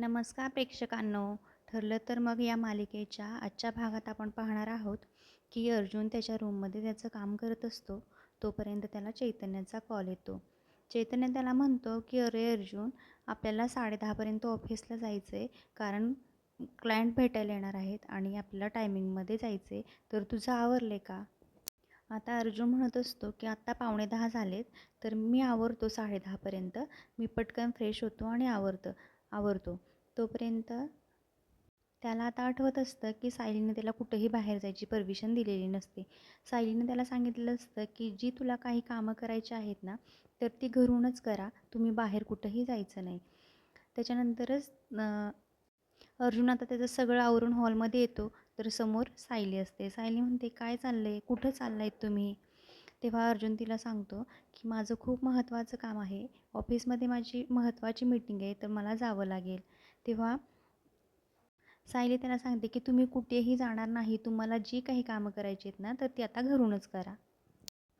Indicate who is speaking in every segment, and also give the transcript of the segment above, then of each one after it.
Speaker 1: नमस्कार प्रेक्षकांनो. ठरलं तर मग या मालिकेच्या आजच्या भागात आपण पाहणार आहोत की अर्जुन त्याच्या रूममध्ये त्याचं काम करत असतो. तोपर्यंत त्याला चैतन्याचा कॉल येतो. चैतन्य त्याला म्हणतो की अरे अर्जुन आपल्याला साडेदहापर्यंत ऑफिसला जायचं आहे कारण क्लायंट भेटायला येणार आहेत आणि आपल्याला टायमिंगमध्ये जायचं आहे तर तुझं आवरले का? आता अर्जुन म्हणत असतो की आत्ता पावणे दहा झालेत. तर मी आवरतो साडेदहापर्यंत मी पटकन फ्रेश होतो आणि आवरतं आवरतो. तोपर्यंत त्याला आता आठवत असतं की सायलीने त्याला कुठंही बाहेर जायची परमिशन दिलेली नसते. सायलीने त्याला सांगितलं असतं की जी तुला काही कामं करायची आहेत ना तर ती घरूनच करा. तुम्ही बाहेर कुठंही जायचं नाही. त्याच्यानंतरच अर्जुन आता त्याचं सगळं आवरून हॉलमध्ये येतो. तर समोर सायली असते. सायली म्हणते काय चाललं आहे कुठं चाललं आहे तुम्ही? तेव्हा अर्जुन तिला सांगतो की माझं खूप महत्त्वाचं काम आहे. ऑफिसमध्ये माझी महत्त्वाची मीटिंग आहे तर मला जावं लागेल. तेव्हा सायली त्याला सांगते की तुम्ही कुठेही जाणार नाही तुम्हाला जी काही कामं करायची आहेत ना तर ती आता घरूनच करा.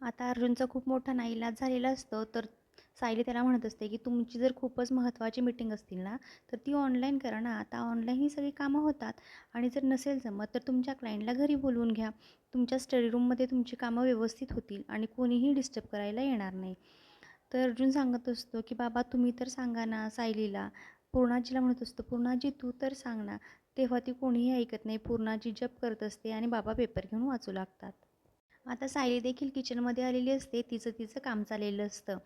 Speaker 1: आता अर्जुनचा खूप मोठा नाईलाज झालेला असतो तर सायली त्याला म्हणत असते की तुमची जर खूपच महत्त्वाची मीटिंग असतील ना तर ती ऑनलाईन करा ना. आता ऑनलाईन ही सगळी कामं होतात आणि जर नसेल जमत तर तुमच्या क्लायंटला घरी बोलवून घ्या. तुमच्या स्टडी रूममध्ये तुमची कामं व्यवस्थित होतील आणि कोणीही डिस्टर्ब करायला येणार नाही. तर अर्जुन सांगत असतो की बाबा तुम्ही तर सांगा ना सायलीला पूर्णाजीला म्हणत असतो पूर्णाजी तू तर सांग ना तेव्हा ती कोणीही ऐकत नाही. पूर्णाजी जप करत असते आणि बाबा पेपर घेऊन वाचू लागतात. आता सायली देखील किचनमध्ये आलेली असते तिचं तिचं काम चाललेलं असतं.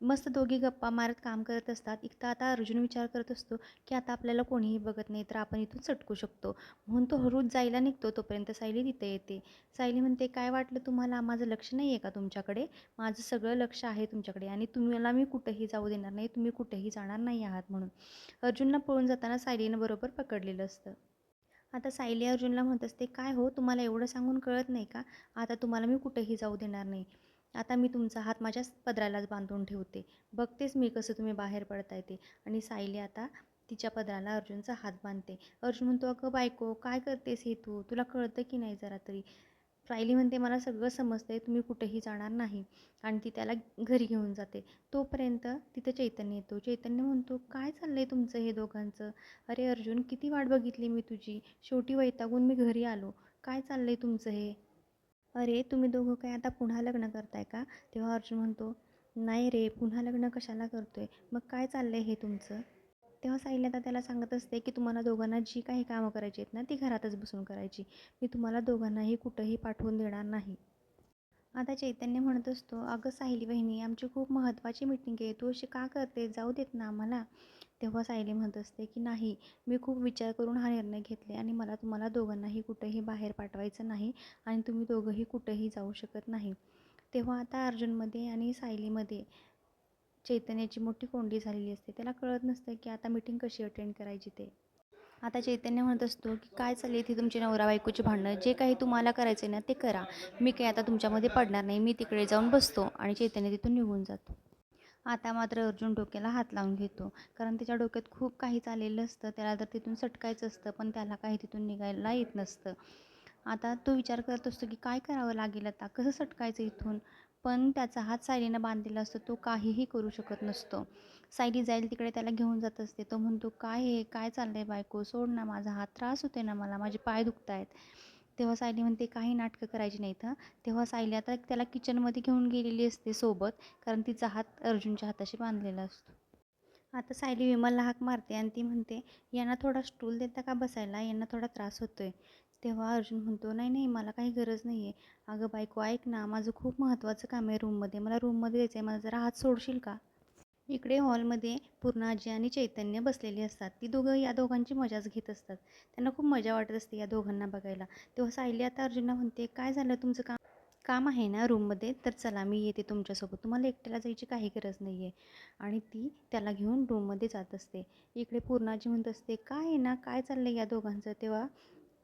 Speaker 1: मस्त दोघी गप्पा मारत काम करत असतात. इथं आता अर्जुन विचार करत असतो की आता आपल्याला कोणीही बघत नाही तर आपण इथून चटकू शकतो. म्हणून तो हरूच जायला निघतो तोपर्यंत सायली तिथे येते. सायली म्हणते काय वाटलं तुम्हाला? माझं लक्ष नाही आहे का तुमच्याकडे? माझं सगळं लक्ष आहे तुमच्याकडे आणि तुम्हाला मी कुठंही जाऊ देणार नाही. तुम्ही कुठेही जाणार नाही आहात म्हणून. अर्जुनला पळून जाताना सायलीनं बरोबर पकडलेलं असतं. आता सायली अर्जुनला म्हणत असते काय हो तुम्हाला एवढं सांगून कळत नाही का? आता तुम्हाला मी कुठेही जाऊ देणार नाही. आता मी तुमचा हात माझ्या पदरालाच बांधून ठेवते. बघतेच मी कसं तुम्ही बाहेर पडताय ते. आणि सायली आता तिच्या पदराला अर्जुनचा हात बांधते. अर्जुन म्हणतो अगं बायको काय करतेस हे तू? तुला कळतं की नाही जरा तरी? सायली म्हणते मला सगळं समजतं आहे तुम्ही कुठेही जाणार नाही. आणि ती त्याला घरी घेऊन जाते. तोपर्यंत तिथं चैतन्य येतो. चैतन्य म्हणतो काय चाललं आहे तुमचं हे दोघांचं? अरे अर्जुन किती वाट बघितली मी तुझी. शेवटी वैतागून मी घरी आलो. काय चाललं आहे तुमचं हे? अरे तुम्ही दोघं काय आता पुन्हा लग्न करताय का? तेव्हा अर्जुन म्हणतो नाही रे पुन्हा लग्न कशाला करतोय? मग काय चाललं आहे हे तुमचं? तेव्हा साईली आता त्याला सांगत असते की तुम्हाला दोघांना जी काही कामं करायची आहेत ना ती घरातच बसून करायची. मी तुम्हाला दोघांनाही कुठंही पाठवून देणार नाही. आता चैतन्य म्हणत असतो अगं सायली बहिणी आमची खूप महत्त्वाची मीटिंग आहे. तू अशी का करते? जाऊ देत ना आम्हाला. तेव्हा सायली म्हणत असते की नाही मी खूप विचार करून हा निर्णय घेतले आणि मला तुम्हाला दोघांनाही कुठेही बाहेर पाठवायचं नाही आणि तुम्ही दोघंही कुठेही जाऊ शकत नाही. तेव्हा आता अर्जुनमध्ये आणि सायलीमध्ये चैतन्याची मोठी कोंडी झालेली असते. त्याला कळत नसतं की आता मीटिंग कशी अटेंड करायची ते. आता चैतन्य म्हणत असतो की काय चालली इथे तुमची नवरा बायकोची भांडणं? जे काही तुम्हाला करायचं आहे ना ते करा. मी काही आता तुमच्यामध्ये पडणार नाही. मी तिकडे जाऊन बसतो. आणि चैतन्य तिथून निघून जातो. आता मात्र अर्जुन डोक्याला हात लावून घेतो. कारण त्याच्या डोक्यात खूप काही चाललेलं असतं. त्याला तर तिथून सटकायचं असतं पण त्याला काही तिथून निघायला येत नसतं. आता तो विचार करत असतो की काय करावं लागेल आता? कसं सटकायचं इथून? पण त्याचा हात सायलीनं बांधलेला असतो तो काहीही करू शकत नसतो. सायली जाईल तिकडे त्याला घेऊन जात असते. तो म्हणतो काय हे? काय चाललं आहे बायको? सोड ना माझा हात. त्रास होते ना मला. माझे पाय दुखत आहेत तेव्हा सायली म्हणते काही नाटकं करायची नाहीत हां. तेव्हा सायली आता त्याला किचनमध्ये घेऊन गेलेली असते सोबत कारण तिचा हात अर्जुनच्या हाताशी बांधलेला असतो. आता सायली विमलला हाक मारते आणि ती म्हणते यांना थोडा स्टूल देता का बसायला? यांना थोडा त्रास होतोय. तेव्हा अर्जुन म्हणतो नाही नाही मला काही गरज नाही आहे अगं बायको ऐक ना माझं खूप महत्त्वाचं काम आहे रूममध्ये. मला रूममध्ये जायचं आहे मला जरा हात सोडशील का? इकडे हॉलमध्ये पूर्णाजी आणि चैतन्य बसलेली असतात. ती दोघं या दोघांची मजाच घेत असतात. त्यांना खूप मजा वाटत असते या दोघांना बघायला. तेव्हा सायली आता अर्जुनला म्हणते काय झालं? तुमचं काम काम आहे ना रूममध्ये? तर चला मी येते तुमच्यासोबत. तुम्हाला एकट्याला जायची काही गरज नाही आहे आणि ती त्याला घेऊन रूममध्ये जात असते. इकडे पूर्णाजी म्हणत असते काय आहे ना? काय चाललं आहे या दोघांचं? तेव्हा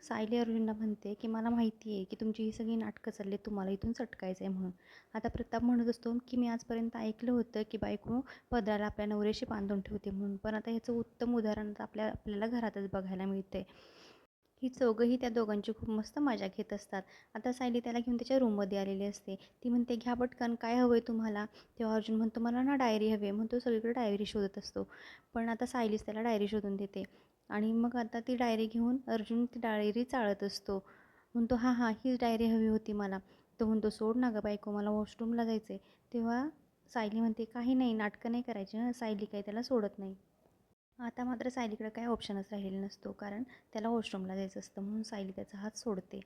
Speaker 1: सायली अर्जुनला म्हणते की मला माहिती आहे की तुमची ही सगळी नाटकं चालली तुम्हाला इथून चटकायचं आहे म्हणून. आता प्रताप म्हणत असतो की मी आजपर्यंत ऐकलं होतं की बायको पदराला आपल्या नवऱ्याशी बांधून ठेवते म्हणून पण आता ह्याचं उत्तम उदाहरण आपल्या आपल्याला घरातच बघायला मिळते ही चौघंही त्या दोघांची खूप मस्त मजा घेत असतात. आता सायली त्याला घेऊन त्याच्या रूममध्ये आलेली असते. ती म्हणते घ्या पटकन काय हवं आहे तुम्हाला? तेव्हा अर्जुन म्हणतो मला ना डायरी हवी आहे. म्हणतो सगळीकडे डायरी शोधत असतो. पण आता सायलीच त्याला डायरी शोधून देते. आणि मग आता ती डायरी घेऊन अर्जुन ती डायरी चाळत असतो. म्हणतो हां हां हीच डायरी हवी होती मला. तो म्हणतो सोड ना गं बायको मला वॉशरूमला जायचं आहे तेव्हा सायली म्हणते काही नाही नाटकं नाही करायची हं सायली काही त्याला सोडत नाही. आता मात्र सायलीकडे काय ऑप्शनच राहिलेला नसतो कारण त्याला वॉशरूमला जायचं असतं म्हणून सायली त्याचा हात सोडते.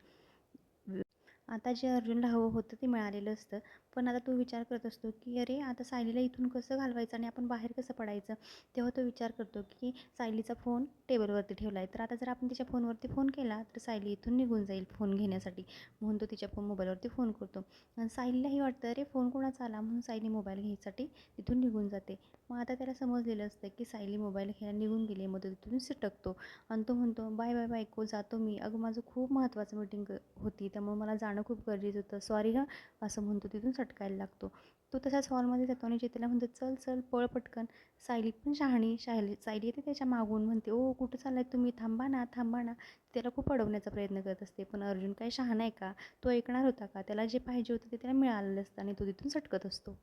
Speaker 1: आता जे अर्जुनला हवं होतं ते मिळालेलं असतं पण आता तो विचार करत असतो की अरे आता सायलीला इथून कसं घालवायचं आणि आपण बाहेर कसं पडायचं? तेव्हा तो विचार करतो की सायलीचा फोन टेबलवरती ठेवला आहे तर आता जर आपण तिच्या फोनवरती फोन केला तर सायली इथून निघून जाईल फोन घेण्यासाठी. म्हणून तो तिच्या फोन मोबाईलवरती फोन करतो. आणि सायलीलाही वाटतं अरे फोन कोणाचा आला? म्हणून सायली मोबाईल घ्यायसाठी तिथून निघून जाते. मग आता त्याला समजलेलं असतं की सायली मोबाईल घ्यायला निघून गेली मग तो तिथून सिटकतो. आणि तो म्हणतो बाय बाय बायको जातो मी. अगं माझं खूप महत्त्वाचं मीटिंग होती त्यामुळे मला जाणं खूप गरजेचं होतं. सॉरी हां असं म्हणतो तिथून सटकायला लागतो. तो तसाच हॉलमध्ये जातो आणि चेतनला म्हणतो चल चल पळ पटकन. सायली पण शहाणी शायली सायली येते त्याच्या मागून म्हणते ओ कुठं चाललाय तुम्ही? थांबा ना थांबा ना. त्याला खूप अडवण्याचा प्रयत्न करत असते. पण अर्जुन काय शहाणा आहे का? तो ऐकणार होता का? त्याला जे पाहिजे होतं ते त्याला मिळालेलं असतं आणि तो तिथून सटकत असतो.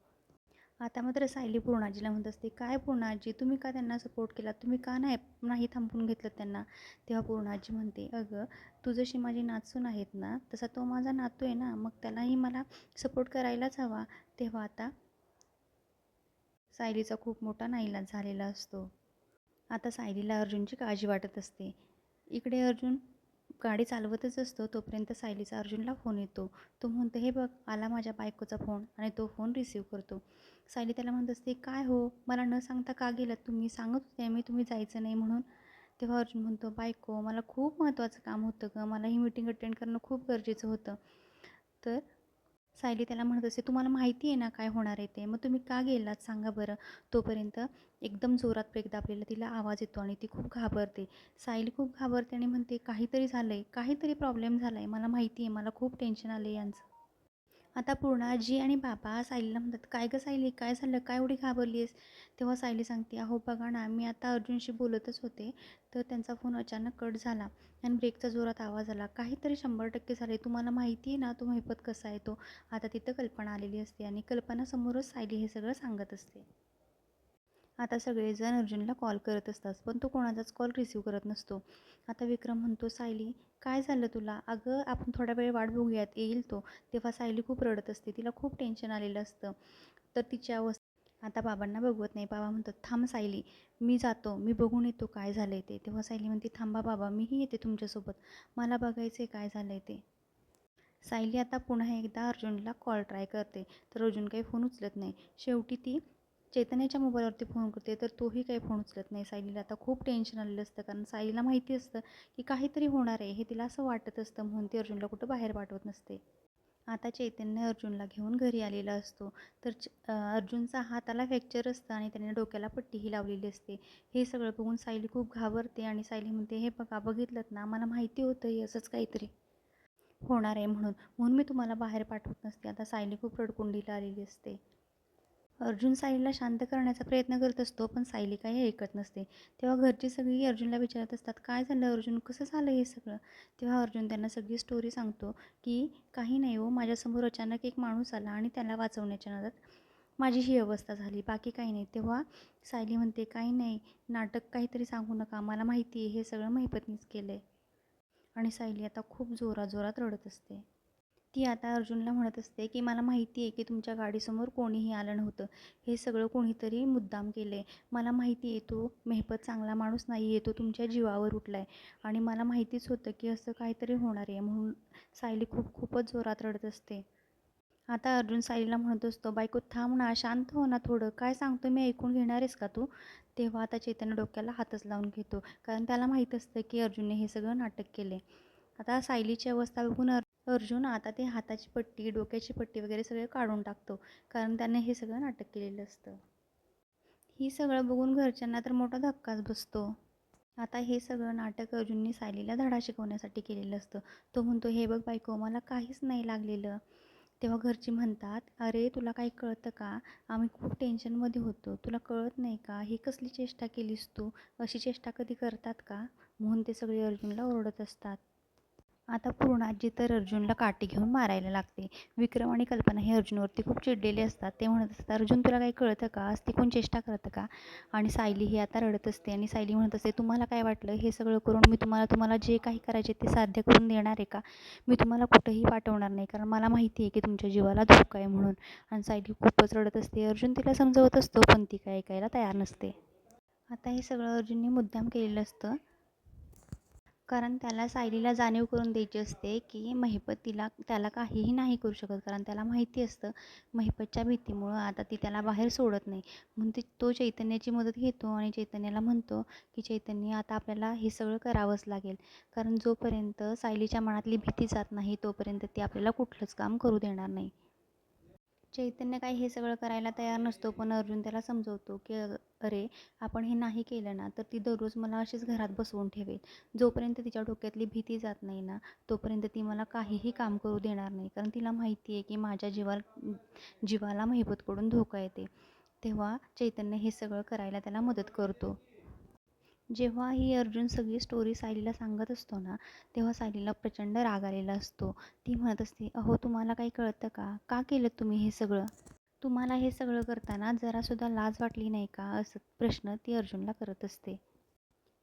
Speaker 1: आता मात्र सायली पूर्णाजीला म्हणत असते काय पूर्णाजी तुम्ही का त्यांना सपोर्ट केला तुम्ही का नाही नाही थांबून घेतलं त्यांना? तेव्हा पूर्णाजी म्हणते अगं तू जशी माझी नाचून आहेत ना तसा तो माझा नातू आहे ना मग त्यालाही मला सपोर्ट करायलाच हवा. तेव्हा आता सायलीचा खूप मोठा नाईलाज झालेला असतो. आता सायलीला अर्जुनची काळजी वाटत असते. इकडे अर्जुन गाडी चालवतच असतो तोपर्यंत सायलीचा अर्जुनला फोन येतो. तो म्हणतो हे बघ आला माझ्या बायकोचा फोन आणि तो फोन रिसीव करतो. सायली त्याला म्हणत असते काय हो? मला न सांगता का गेलात तुम्ही? सांगत होते मी तुम्ही जायचं नाही म्हणून. तेव्हा अर्जुन म्हणतो बायको मला खूप महत्त्वाचं काम होतं गं. मला ही मीटिंग अटेंड करणं खूप गरजेचं होतं. तर सायली त्याला म्हणत असते तुम्हाला माहिती आहे ना काय होणार आहे ते? मग तुम्ही का गेलात? सांगा बरं. तोपर्यंत एकदम जोरात ब्रेक दाबलेला तिला आवाज येतो आणि ती खूप घाबरते. सायली खूप घाबरते आणि म्हणते काहीतरी झालं आहे काहीतरी प्रॉब्लेम झाला आहे मला माहिती आहे मला खूप टेन्शन आलं आहे यांचं. आता पूर्ण आजी आणि बाबा सायलीला म्हणतात काय गं सायली? काय झालं? काय एवढी घाबरली आहेस तेव्हा सायली सांगते अहो बघा ना मी आता अर्जुनशी बोलतच होते तर त्यांचा फोन अचानक कट झाला आणि ब्रेकचा जोरात आवाज आला. काहीतरी शंभर टक्के झाले तुम्हाला माहिती आहे ना तो महिपत कसा आहे तो. आता तिथं कल्पना आलेली असते आणि कल्पनासमोरच सायली हे सगळं सांगत असते. आता सगळेजण अर्जुनला कॉल करत असतात पण तो कोणाचाच कॉल रिसीव करत नसतो. आता विक्रम म्हणतो सायली काय झालं तुला? अगं आपण थोडा वेळ वाट बघूयात येईल तो. तेव्हा सायली खूप रडत असते तिला खूप टेन्शन आलेलं असतं. तर तिच्या अवस्था आता बाबांना बघवत नाही. बाबा म्हणतात थांब सायली मी जातो मी बघून येतो काय झालं आहे ते. तेव्हा सायली म्हणते थांबा बाबा मीही येते तुमच्यासोबत. मला बघायचं आहे काय झालं आहे ते. सायली आता पुन्हा एकदा अर्जुनला कॉल ट्राय करते तर अर्जुन काही फोन उचलत नाही. शेवटी ती चैतन्याच्या मोबाईलवरती फोन करते तर तोही काही फोन उचलत नाही सायलीला. आता खूप टेन्शन आलेलं असतं कारण सायलीला माहिती असतं की काहीतरी होणार आहे. हे तिला असं वाटत असतं म्हणून ती अर्जुनला कुठं बाहेर पाठवत नसते. आता चैतन्य अर्जुनला घेऊन घरी आलेला असतो. तर च अर्जुनचा हाताला फ्रॅक्चर असतं आणि त्याने डोक्याला पट्टीही लावलेली असते. हे सगळं बघून सायली खूप घाबरते आणि सायली म्हणते हे बघा बघितलं ना मला माहिती होतं हे असंच काहीतरी होणार आहे म्हणून. म्हणून मी तुम्हाला बाहेर पाठवत नसते. आता सायली खूप रडकुंडीला आलेली असते. अर्जुन सायलीला शांत करण्याचा प्रयत्न करत असतो पण सायली काही ऐकत नसते. तेव्हा घरची सगळी अर्जुनला विचारत असतात काय झालं अर्जुन? कसं झालं हे सगळं? तेव्हा अर्जुन त्यांना सगळी स्टोरी सांगतो की काही नाही हो माझ्यासमोर अचानक एक माणूस आला आणि त्याला वाचवण्याच्या नादात माझी ही अवस्था झाली. बाकी काही नाही. तेव्हा सायली म्हणते काही नाही नाटक काहीतरी सांगू नका मला माहिती आहे हे सगळं महिपतनीच केलं आहे आणि सायली आता खूप जोराजोरात रडत असते. ती आता अर्जुनला म्हणत असते की मला माहिती आहे की तुमच्या गाडीसमोर कोणीही आलं नव्हतं. हे सगळं कोणीतरी मुद्दाम केलं आहे मला माहिती आहे तो मेहपत चांगला माणूस नाही आहे तो तुमच्या जीवावर उठला आहे आणि मला माहितीच होतं की असं काहीतरी होणार आहे. म्हणून सायली खूप खूपच जोरात रडत असते. आता अर्जुन सायलीला म्हणत असतो बायको थांब ना. शांत हो ना थोडं. काय सांगतो मी ऐकून घेणार आहेस का तू? तेव्हा आता चैतन्य डोक्याला हातच लावून घेतो. कारण त्याला माहीत असतं की अर्जुनने हे सगळं नाटक केले आता सायलीची अवस्था बघून अर्जुन आता ते हाताची पट्टी डोक्याची पट्टी वगैरे सगळे काढून टाकतो. कारण त्याने हे सगळं नाटक केलेलं असतं. ही सगळं बघून घरच्यांना तर मोठा धक्काच बसतो. आता हे सगळं नाटक अर्जुनने सायलीला धडा शिकवण्यासाठी केलेलं असतं. तो म्हणतो हे बघ बायको मला काहीच नाही लागलेलं. तेव्हा घरची म्हणतात अरे तुला काही कळतं का? आम्ही खूप टेन्शनमध्ये होतो. तुला कळत नाही का? ही कसली चेष्टा केलीस तू? अशी चेष्टा कधी करतात का? म्हणून ते सगळे अर्जुनला ओरडत असतात. आता पूर्णाजी तर अर्जुनला काठी घेऊन मारायला लागते. विक्रम आणि कल्पना हे अर्जुनवरती खूप चिडलेले असतात. ते म्हणत असतात अर्जुन तुला काही कळतं का? आज ती कोण चेष्टा करतं का? आणि सायली ही आता रडत असते आणि सायली म्हणत असते तुम्हाला काय वाटलं? हे सगळं करून मी तुम्हाला तुम्हाला जे काही करायचे ते साध्य करून देणार आहे का? मी तुम्हाला कुठंही पाठवणार नाही कारण मला माहिती आहे की तुमच्या जीवाला धोका आहे म्हणून. आणि सायली खूपच रडत असते. अर्जुन तिला समजवत असतो पण ती काय ऐकायला तयार नसते. आता हे सगळं अर्जुनने मुद्दाम केलेलं असतं. कारण त्याला सायलीला जाणीव करून द्यायची असते की महिपत तिला त्याला काहीही नाही करू शकत. कारण त्याला माहिती असतं महिपतच्या भीतीमुळं आता ती त्याला बाहेर सोडत नाही. म्हणून ती तो चैतन्याची मदत घेतो आणि चैतन्याला म्हणतो की चैतन्य आता आपल्याला हे सगळं करावंच लागेल. कारण जोपर्यंत सायलीच्या मनातली भीती जात नाही तोपर्यंत ती आपल्याला कुठलंच काम करू देणार नाही. चैतन्य काही हे सगळं करायला तयार नसतो पण अर्जुन त्याला समजवतो की अरे आपण हे नाही केलं ना तर ती दररोज मला अशीच घरात बसवून ठेवेल. जोपर्यंत तिच्या डोक्यातली भीती जात नाही ना तोपर्यंत ती मला काहीही काम करू देणार नाही कारण तिला माहिती आहे की माझ्या जीवा जीवाला महिबतकडून धोका येते. तेव्हा चैतन्य हे सगळं करायला त्याला मदत करतो. जेव्हा ही अर्जुन सगळी स्टोरी सायलीला सांगत असतो ना तेव्हा सायलीला प्रचंड राग आलेला असतो. ती म्हणत असते अहो तुम्हाला काही कळतं का? का केलं तुम्ही हे सगळं? तुम्हाला हे सगळं करताना जरासुद्धा लाज वाटली नाही का? असं प्रश्न ती अर्जुनला करत असते.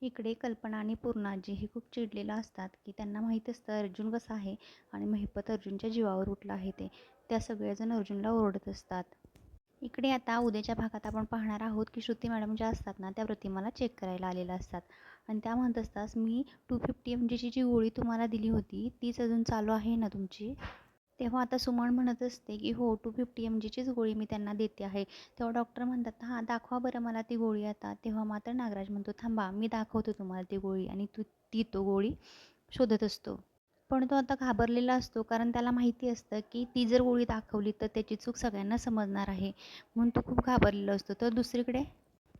Speaker 1: इकडे कल्पना आणि पूर्णाजी हे खूप चिडलेलं असतात की त्यांना माहीत असतं अर्जुन कसा आहे आणि महिपत अर्जुनच्या जीवावर उठला आहे ते. त्या सगळेजण अर्जुनला ओरडत असतात. इकडे आता उद्याच्या भागात आपण पाहणार आहोत की श्रुती मॅडम ज्या असतात ना त्या प्रतिमाला चेक करायला आलेल्या असतात. आणि त्या म्हणत असताच मी टू फिफ्टी एम जीची जी गोळी तुम्हाला दिली होती तीच अजून चालू आहे ना तुमची? तेव्हा आता सुमन म्हणत असते की हो टू फिफ्टी एम जीचीच गोळी मी त्यांना देते आहे. तेव्हा डॉक्टर म्हणतात हां दाखवा बरं मला ती गोळी आता. तेव्हा मात्र नागराज म्हणतो थांबा मी दाखवतो तुम्हाला ती गोळी. आणि तू ती तो गोळी शोधत असतो. पण तो आता घाबरलेला असतो कारण त्याला माहिती असतं की ती जर गोळी दाखवली तर त्याची चूक सगळ्यांना समजणार आहे. म्हणून तो खूप घाबरलेला असतो. तर दुसरीकडे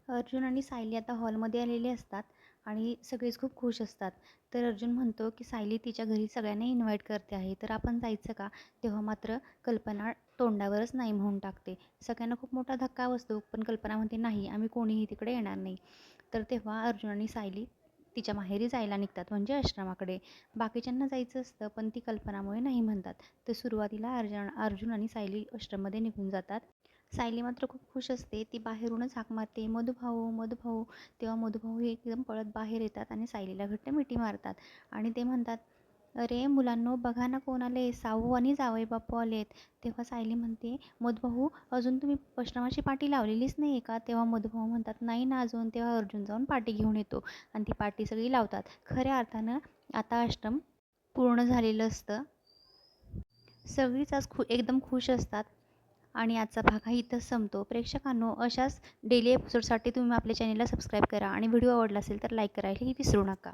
Speaker 1: अर्जुन आणि सायली आता हॉलमध्ये आलेले असतात आणि सगळेच खूप खुश असतात. तर अर्जुन म्हणतो की सायली तिच्या घरी सगळ्यांना इन्व्हाइट करते आहे. तर आपण जायचं का? तेव्हा मात्र कल्पना तोंडावरच नाही म्हणून टाकते. सगळ्यांना खूप मोठा धक्का बसतो पण कल्पना म्हणते नाही आम्ही कोणीही तिकडे येणार नाही. तर तेव्हा अर्जुन आणि सायली तिच्या माहेरी जायला निघतात म्हणजे आश्रमाकडे. बाकीच्यांना जायचं असतं पण ती कल्पनामुळे नाही म्हणतात. तर सुरुवातीला अर्जुन अर्जुन आणि सायली आश्रममध्ये निघून जातात. सायली मात्र खूप खुश असते. ती बाहेरूनच हाक मारते मधुभाऊ मधुभाऊ तेव्हा मधुभाऊ हे एकदम पळत बाहेर येतात आणि सायलीला घट्ट मिठी मारतात. आणि ते म्हणतात अरे मुलांनो बघा ना कोण आले साहू आणि जावई बापू आलेत. तेव्हा सायली म्हणते मधुभाऊ अजून तुम्ही पश्रमाची पाठी लावलेलीच नाही आहे का? तेव्हा मधुभाऊ म्हणतात नाही ना अजून. तेव्हा अर्जुन जाऊन पाठी घेऊन येतो आणि ती पाठी सगळी लावतात. खऱ्या अर्थानं आता आश्रम पूर्ण झालेलं असतं. सगळीच आज खू एकदम खुश असतात आणि आजचा भाग हा इथंच संपतो. प्रेक्षकांनो अशाच डेली एपिसोडसाठी तुम्ही आपल्या चॅनलला सबस्क्राईब करा आणि व्हिडिओ आवडला असेल तर लाईक करायलाही विसरू नका.